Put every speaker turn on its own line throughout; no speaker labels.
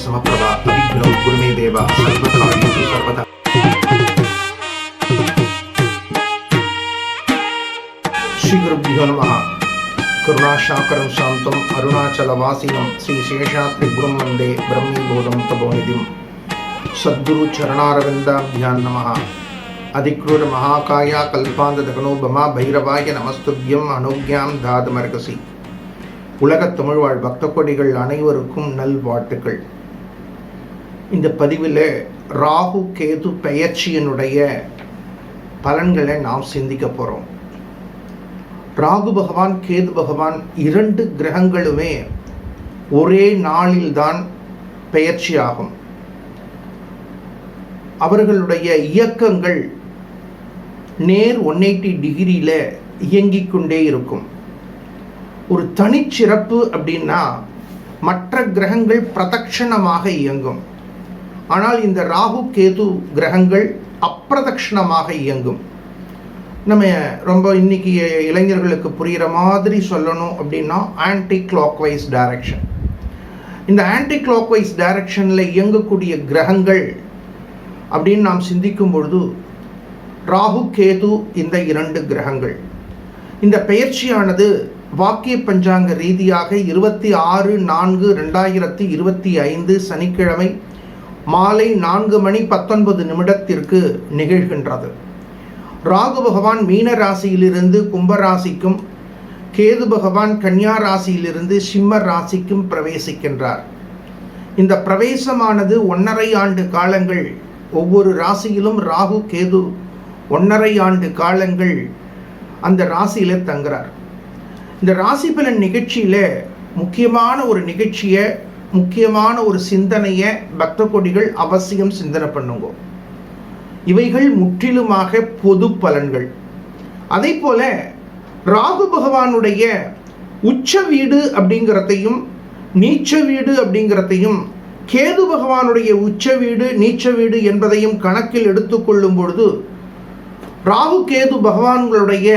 சமப்பிரபா அபிக்னம் குருமே தேவா சர்வதாயு சர்வதா ஸ்ரீகுருபியோ நம கருணாசாக்கரம் சாந்தம் அருணாச்சலவாசினம் ஸ்ரீ சேஷாத்ரி குரும் வந்தே பிரம்மீபோதம் தபோநிதிம் சத்குரு சரணாரவிந்தாபியான் நம அதிக்ரூர மகாகாயா கல்பாந்த தகனோபமா பைரவாய நமஸ்துபியம் அனுக்யாம் தாதமர்கசி உலகத் தமிழ்வாழ் பக்த கொடிகள் அனைவருக்கும் நல்வாழ்த்துக்கள் இந்த பதிவில் ராகு கேது பெயர்ச்சியினுடைய பலன்களை நாம் சிந்திக்க போகிறோம் ராகு பகவான் கேது பகவான் இரண்டு கிரகங்களுமே ஒரே நாளில்தான் பெயர்ச்சியாகும். அவர்களுடைய இயக்கங்கள் நேர் ஒன் எயிட்டி டிகிரியில் இயங்கிக் கொண்டே இருக்கும். ஒரு தனிச்சிறப்பு அப்படின்னா மற்ற கிரகங்கள் பிரதட்சணமாக இயங்கும். ஆனால் இந்த ராகு கேது கிரகங்கள் அப்பிரதக்ஷணமாக இயங்கும். நம்ம ரொம்ப இன்னைக்கு இளைஞர்களுக்கு புரிகிற மாதிரி சொல்லணும் அப்படின்னா ஆன்டி கிளாக்வைஸ் டைரக்ஷன் இந்த ஆன்டி கிளாக்வைஸ் டைரக்ஷனில் இயங்கக்கூடிய கிரகங்கள் அப்படின்னு நாம் சிந்திக்கும் பொழுது ராகு கேது இந்த இரண்டு கிரகங்கள். இந்த பெயர்ச்சியானது வாக்கிய பஞ்சாங்க ரீதியாக இருபத்தி ஆறு நான்கு ரெண்டாயிரத்தி இருபத்தி ஐந்து சனிக்கிழமை மாலை நான்கு மணி பத்தொன்பது நிமிடத்திற்கு நிகழ்கின்றது. ராகு பகவான் மீன ராசியிலிருந்து கும்பராசிக்கும் கேது பகவான் கன்னியா ராசியிலிருந்து சிம்ம ராசிக்கும் பிரவேசிக்கின்றார். இந்த பிரவேசமானது ஒன்றரை ஆண்டு காலங்கள் ஒவ்வொரு ராசியிலும் ராகு கேது ஒன்றரை ஆண்டு காலங்கள் அந்த ராசியில் தங்குறார். இந்த ராசி பலன் நிகழ்ச்சியில் முக்கியமான ஒரு நிகழ்ச்சியை முக்கியமான ஒரு சிந்தனையை பக்த கொடிகள் அவசியம் சிந்தனை பண்ணுங்க. இவைகள் முற்றிலுமாக பொது பலன்கள். அதே போல ராகு பகவானுடைய உச்ச வீடு அப்படிங்கிறதையும் நீச்ச வீடு அப்படிங்கிறதையும் கேது பகவானுடைய உச்ச வீடு நீச்ச வீடு என்பதையும் கணக்கில் எடுத்துக்கொள்ளும் பொழுது ராகு கேது பகவான்களுடைய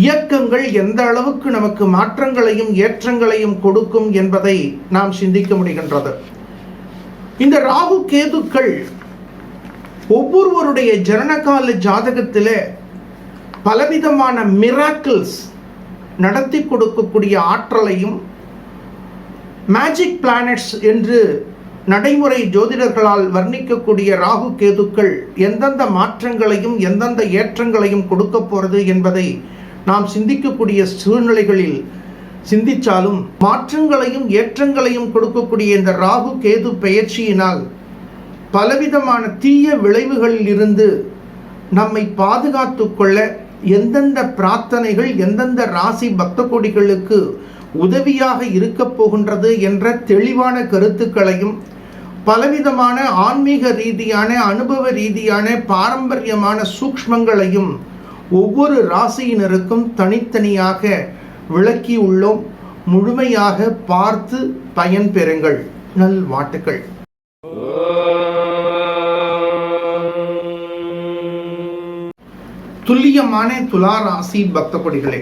இயக்கங்கள் எந்த அளவுக்கு நமக்கு மாற்றங்களையும் ஏற்றங்களையும் கொடுக்கும் என்பதை நாம் சிந்திக்க முடிகின்றது. இந்த ராகு கேதுக்கள் ஒவ்வொருவருடைய ஜனனகால ஜாதகத்திலே பலவிதமான மிராக்கிள்ஸ் நடத்தி கொடுக்கக்கூடிய ஆற்றலையும் மேஜிக் பிளானட்ஸ் என்று நடைமுறை ஜோதிடர்களால் வர்ணிக்கக்கூடிய ராகு கேதுக்கள் எந்தெந்த மாற்றங்களையும் எந்தெந்த ஏற்றங்களையும் கொடுக்க போகிறது என்பதை நாம் சிந்திக்கக்கூடிய சூழ்நிலைகளில் சிந்திச்சாலும் மாற்றங்களையும் ஏற்றங்களையும் கொடுக்கக்கூடிய இந்த ராகு கேது பெயர்ச்சியினால் பலவிதமான தீய விளைவுகளில் இருந்து நம்மை பாதுகாத்து கொள்ள எந்தெந்த பிரார்த்தனைகள் எந்தெந்த ராசி பக்த கொடிகளுக்கு உதவியாக இருக்கப் போகின்றது என்ற தெளிவான கருத்துக்களையும் பலவிதமான ஆன்மீக ரீதியான அனுபவ ரீதியான பாரம்பரியமான சூக்ஷ்மங்களையும் ஒவ்வொரு ராசியினருக்கும் தனித்தனியாக விளக்கி உள்ளோம். முழுமையாக பார்த்து பயன் பெறுங்கள். நல் நல்வாட்டுக்கள் துல்லியமான துலா ராசி பக்த கொடிகளே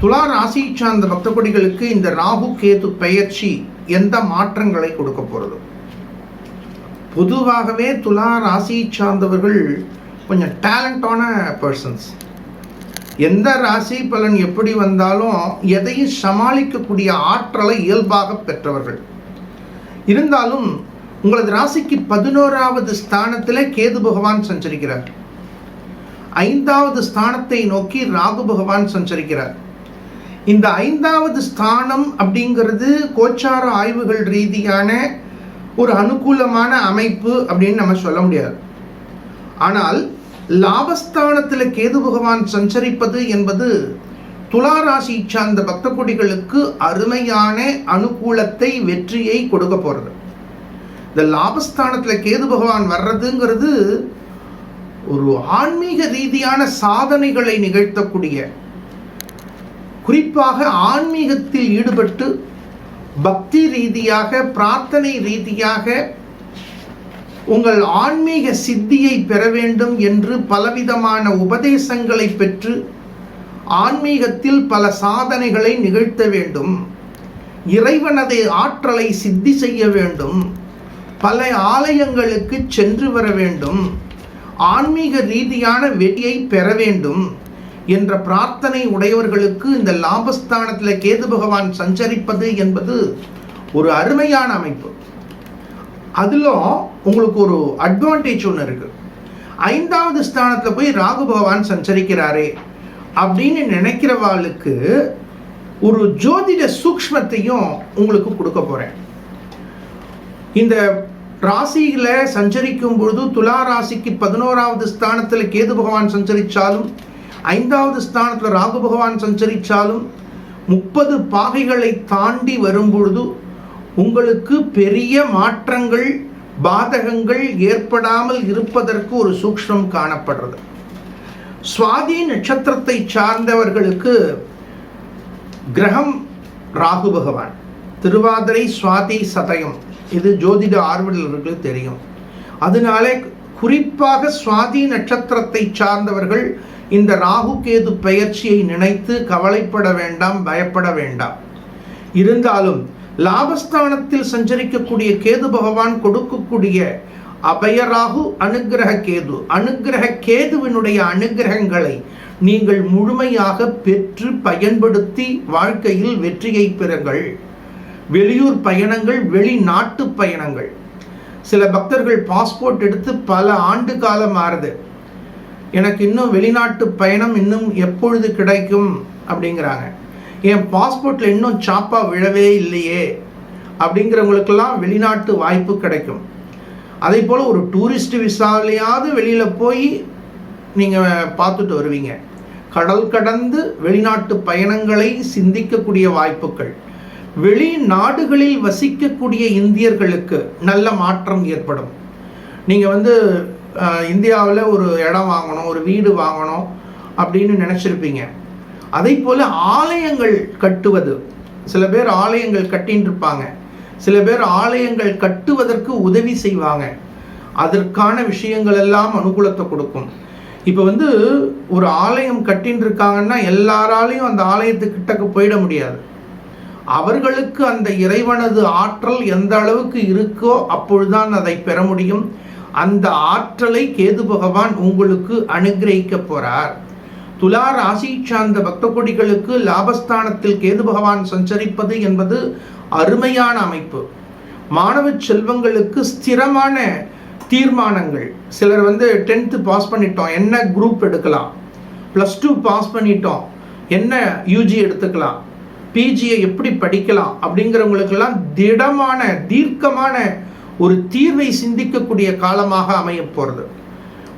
துலா ராசி சார்ந்த பக்த கொடிகளுக்கு இந்த ராகு கேது பெயர்ச்சி எந்த மாற்றங்களை கொடுக்க போகிறது? பொதுவாகவே துலா ராசி சார்ந்தவர்கள் கொஞ்சம் டேலண்டான பர்சன்ஸ் எந்த ராசி பலன் எப்படி வந்தாலும் எதையும் சமாளிக்கக்கூடிய ஆற்றலை இயல்பாக பெற்றவர்கள். இருந்தாலும் உங்களது ராசிக்கு பதினோராவது ஸ்தானத்தில் கேது பகவான் சஞ்சரிக்கிறார். ஐந்தாவது ஸ்தானத்தை நோக்கி ராகு பகவான் சஞ்சரிக்கிறார். இந்த ஐந்தாவது ஸ்தானம் அப்படிங்கிறது கோச்சார ஆய்வுகள் ரீதியான ஒரு அனுகூலமான அமைப்பு அப்படின்னு நம்ம சொல்ல முடியாது. ஆனால் லாபஸ்தானத்தில் கேது பகவான் சஞ்சரிப்பது என்பது துலா ராசி சார்ந்த பக்த கொடிகளுக்கு அருமையான அனுகூலத்தை வெற்றியை கொடுக்க போகிறது இந்த லாபஸ்தானத்தில் கேது பகவான் வர்றதுங்கிறது ஒரு ஆன்மீக ரீதியான சாதனைகளை நிகழ்த்தக்கூடிய குறிப்பாக ஆன்மீகத்தில் ஈடுபட்டு பக்தி ரீதியாக பிரார்த்தனை ரீதியாக உங்கள் ஆன்மீக சித்தியை பெற வேண்டும் என்று பலவிதமான உபதேசங்களை பெற்று ஆன்மீகத்தில் பல சாதனைகளை நிகழ்த்த வேண்டும். இறைவனது ஆற்றலை சித்தி செய்ய வேண்டும். பல ஆலயங்களுக்கு சென்று வர வேண்டும். ஆன்மீக ரீதியான வெற்றியை பெற வேண்டும் என்ற பிரார்த்தனை உடையவர்களுக்கு இந்த லாபஸ்தானத்தில் கேது பகவான் சஞ்சரிப்பது என்பது ஒரு அருமையான அமைப்பு. அதிலும் உங்களுக்கு ஒரு அட்வான்டேஜ் ஒன்று இருக்குது ஐந்தாவது ஸ்தானத்தில் போய் ராகு பகவான் சஞ்சரிக்கிறாரே அப்படின்னு நினைக்கிறவாளுக்கு ஒரு ஜோதிட சூக்ஷ்மத்தையும் உங்களுக்கு கொடுக்க போகிறேன் இந்த ராசியில் சஞ்சரிக்கும் பொழுது துலா ராசிக்கு பதினோராவது ஸ்தானத்தில் கேது பகவான் சஞ்சரித்தாலும் ஐந்தாவது ஸ்தானத்தில் ராகு பகவான் சஞ்சரித்தாலும் முப்பது பாகைகளை தாண்டி வரும்பொழுது உங்களுக்கு பெரிய மாற்றங்கள் பாதகங்கள் ஏற்படாமல் இருப்பதற்கு ஒரு சூக்ஷ்மம் காணப்படுறது. சுவாதி நட்சத்திரத்தை சார்ந்தவர்களுக்கு கிரகம் ராகு பகவான் திருவாதிரை சுவாதி சதயம் இது ஜோதிட ஆர்வலர்களுக்கு தெரியும். அதனாலே குறிப்பாக சுவாதி நட்சத்திரத்தை சார்ந்தவர்கள் இந்த ராகு கேது பெயர்ச்சியை நினைத்து கவலைப்பட வேண்டாம் பயப்பட வேண்டாம். இருந்தாலும் லாபஸ்தானத்தில் சஞ்சரிக்கக்கூடிய கேது பகவான் கொடுக்கக்கூடிய அபயராகு அனுகிரக கேது. அனுகிரக கேதுவினுடைய அனுகிரகங்களை நீங்கள் முழுமையாக பெற்று பயன்படுத்தி வாழ்க்கையில் வெற்றியை பெறுங்கள். வெளியூர் பயணங்கள் வெளிநாட்டு பயணங்கள். சில பக்தர்கள் பாஸ்போர்ட் எடுத்து பல ஆண்டு காலம் ஆறுது. எனக்கு இன்னும் வெளிநாட்டு பயணம் இன்னும் எப்பொழுது கிடைக்கும்? அப்படிங்கிறாங்க. என் பாஸ்போர்ட்டில் இன்னும் சாப்பா விழவே இல்லையே அப்படிங்கிறவங்களுக்கெல்லாம் வெளிநாட்டு வாய்ப்பு கிடைக்கும். அதே போல் ஒரு டூரிஸ்ட் விசாவிலையாவது வெளியில் போய் நீங்கள் பார்த்துட்டு வருவீங்க. கடல் கடந்து வெளிநாட்டு பயணங்களை சிந்திக்கக்கூடிய வாய்ப்புகள். வெளிநாடுகளில் வசிக்கக்கூடிய இந்தியர்களுக்கு நல்ல மாற்றம் ஏற்படும். நீங்கள் வந்து இந்தியாவில் ஒரு இடம் வாங்கணும் ஒரு வீடு வாங்கணும் அப்படின்னு நினச்சிருப்பீங்க. அதை போல் ஆலயங்கள் கட்டுவது. சில பேர் ஆலயங்கள் கட்டின்னு இருப்பாங்க சில பேர் ஆலயங்கள் கட்டுவதற்கு உதவி செய்வாங்க. அதற்கான விஷயங்கள் எல்லாம் அனுகூலத்தை கொடுக்கும். இப்போ வந்து ஒரு ஆலயம் கட்டின்னு இருக்காங்கன்னா எல்லாராலையும் அந்த ஆலயத்துக்கிட்டக்கு போயிட முடியாது. அவர்களுக்கு அந்த இறைவனது ஆற்றல் எந்த அளவுக்கு இருக்கோ அப்பொழுதுதான் அதை பெற முடியும். அந்த ஆற்றலை கேது பகவான் உங்களுக்கு அனுகிரகிக்க போறார். துலா ராசி சார்ந்த பக்த கொடிகளுக்கு லாபஸ்தானத்தில் கேது பகவான் சஞ்சரிப்பது என்பது அருமையான அமைப்பு. மாணவ செல்வங்களுக்கு ஸ்திரமான தீர்மானங்கள். சிலர் வந்து டென்த்து பாஸ் பண்ணிட்டோம். என்ன குரூப் எடுக்கலாம்? ப்ளஸ் டூ பாஸ் பண்ணிட்டோம். என்ன யூஜி எடுத்துக்கலாம்? பிஜியை எப்படி படிக்கலாம்? அப்படிங்கிறவங்களுக்கெல்லாம் திடமான தீர்க்கமான ஒரு தீர்வை சிந்திக்கக்கூடிய காலமாக அமைய போகிறது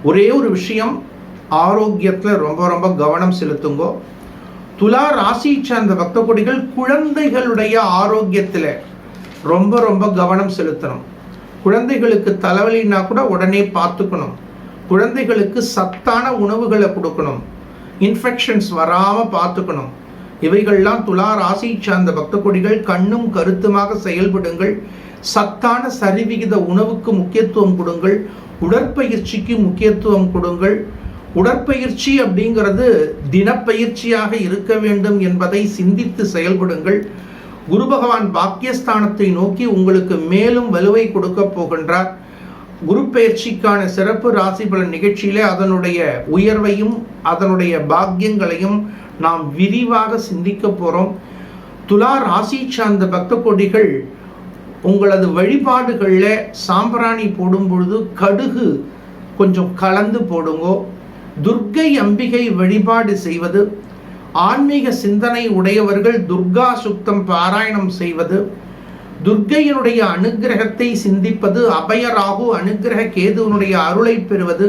ஒரே ஒரு விஷயம் ஆரோக்கியத்தில் ரொம்ப ரொம்ப கவனம் செலுத்துங்கோ. துலா ராசியை சார்ந்த பக்த கொடிகள் குழந்தைகளுடைய ஆரோக்கியத்தில் ரொம்ப ரொம்ப கவனம் செலுத்தணும். குழந்தைகளுக்கு தலைவலின்னா கூட உடனே பார்த்துக்கணும். குழந்தைகளுக்கு சத்தான உணவுகளை கொடுக்கணும். இன்ஃபெக்ஷன்ஸ் வராமல் பார்த்துக்கணும். இவைகள்லாம் துலா ராசியை சார்ந்த பக்த கொடிகள் கண்ணும் கருத்துமாக செயல்படுங்கள். சத்தான சரிவிகித உணவுக்கு முக்கியத்துவம் கொடுங்கள். உடற்பயிற்சிக்கு முக்கியத்துவம் கொடுங்கள். உடற்பயிற்சி அப்படிங்கிறது தினப்பயிற்சியாக இருக்க வேண்டும் என்பதை சிந்தித்து செயல்படுங்கள். குரு பகவான் பாக்கியஸ்தானத்தை நோக்கி உங்களுக்கு மேலும் வலுவை கொடுக்க போகின்றார். குரு பயிற்சிக்கான சிறப்பு ராசி பலன் நிகழ்ச்சியிலே அதனுடைய உயர்வையும் அதனுடைய பாக்கியங்களையும் நாம் விரிவாக சிந்திக்க போகிறோம் துலா ராசி சார்ந்த பக்த கொடிகள் உங்களது வழிபாடுகளில் சாம்பிராணி போடும் பொழுது கடுகு கொஞ்சம் கலந்து போடுங்கோ. துர்க்கை அம்பிகை வழிபாடு செய்வது ஆன்மீக சிந்தனை உடையவர்கள் துர்கா சுத்தம் பாராயணம் செய்வது துர்க்கையினுடைய அனுகிரகத்தை சிந்திப்பது அபயராகு அனுகிரக கேதுவனுடைய அருளை பெறுவது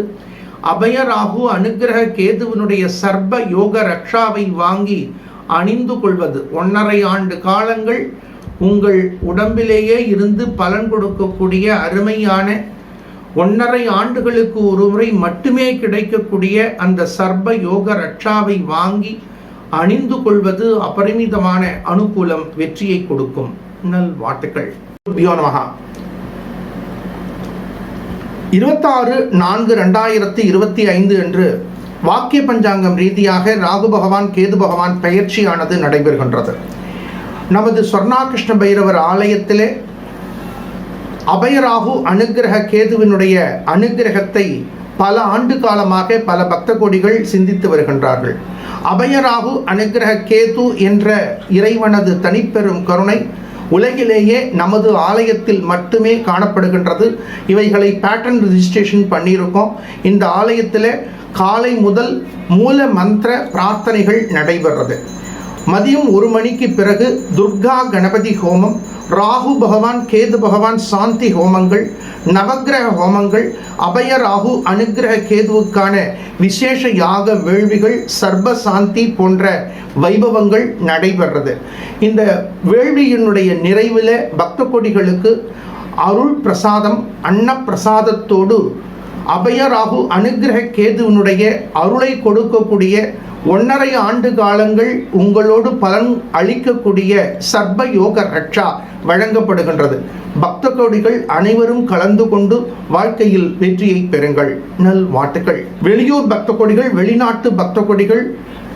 அபயராகு அனுகிரக கேதுவனுடைய சர்ப யோக ரக்ஷாவை வாங்கி அணிந்து கொள்வது. ஒன்றரை ஆண்டு காலங்கள் உங்கள் உடம்பிலேயே இருந்து பலன் கொடுக்கக்கூடிய அருமையான ஒன்றரை ஆண்டுகளுக்கு ஒரு முறை மட்டுமே கிடைக்கக்கூடிய அந்த சர்ப யோக ரட்சாவை வாங்கி அணிந்து கொள்வது அபரிமிதமான அனுகூலம் வெற்றியை கொடுக்கும். நல் வாழ்த்துக்கள். மகா இருபத்தாறு நான்கு ரெண்டாயிரத்தி இருபத்தி ஐந்து என்று வாக்கிய பஞ்சாங்கம் ரீதியாக ராகு பகவான் கேது பகவான் பயிற்சியானது நடைபெறுகின்றது. நமது சொர்ணாகிருஷ்ண பைரவர் ஆலயத்திலே அபயராகு அனுகிரக கேதுவினுடைய அனுக்கிரகத்தை பல ஆண்டு காலமாக பல பக்த கோடிகள் சிந்தித்து வருகின்றார்கள். அபயராகு அனுக்கிரக கேது என்ற இறைவனது தனிப்பெரும் கருணை உலகிலேயே நமது ஆலயத்தில் மட்டுமே காணப்படுகின்றது. இவைகளை பேட்டன் ரிஜிஸ்ட்ரேஷன் பண்ணியிருக்கோம். இந்த ஆலயத்தில் காலை முதல் மூல மந்திர பிரார்த்தனைகள் நடைபெறது மதியம் ஒரு மணிக்கு பிறகு துர்கா கணபதி ஹோமம் ராகு பகவான் கேது பகவான் சாந்தி ஹோமங்கள் நவக்கிரக ஹோமங்கள் அபய ராகு அனுகிரக கேதுவுக்கான விசேஷ யாக வேள்விகள் சர்ப சாந்தி போன்ற வைபவங்கள் நடைபெறது இந்த வேள்வியினுடைய நிறைவில் பக்த கொடிகளுக்கு அருள் பிரசாதம் அன்னப்பிரசாதத்தோடு அபயராகு அனுகிரக கேதுவினுடைய அருளை கொடுக்கக்கூடிய ஒன்றரை ஆண்டு காலங்கள் உங்களோடு பலன் அளிக்கக்கூடிய சர்ப யோக ரக்ஷா வழங்கப்படுகின்றது. பக்த கோடிகள் அனைவரும் கலந்து கொண்டு வாழ்க்கையில் வெற்றியை பெறுங்கள். நல் வாழ்த்துக்கள் வெளியூர் பக்த கோடிகள் வெளிநாட்டு பக்த கோடிகள்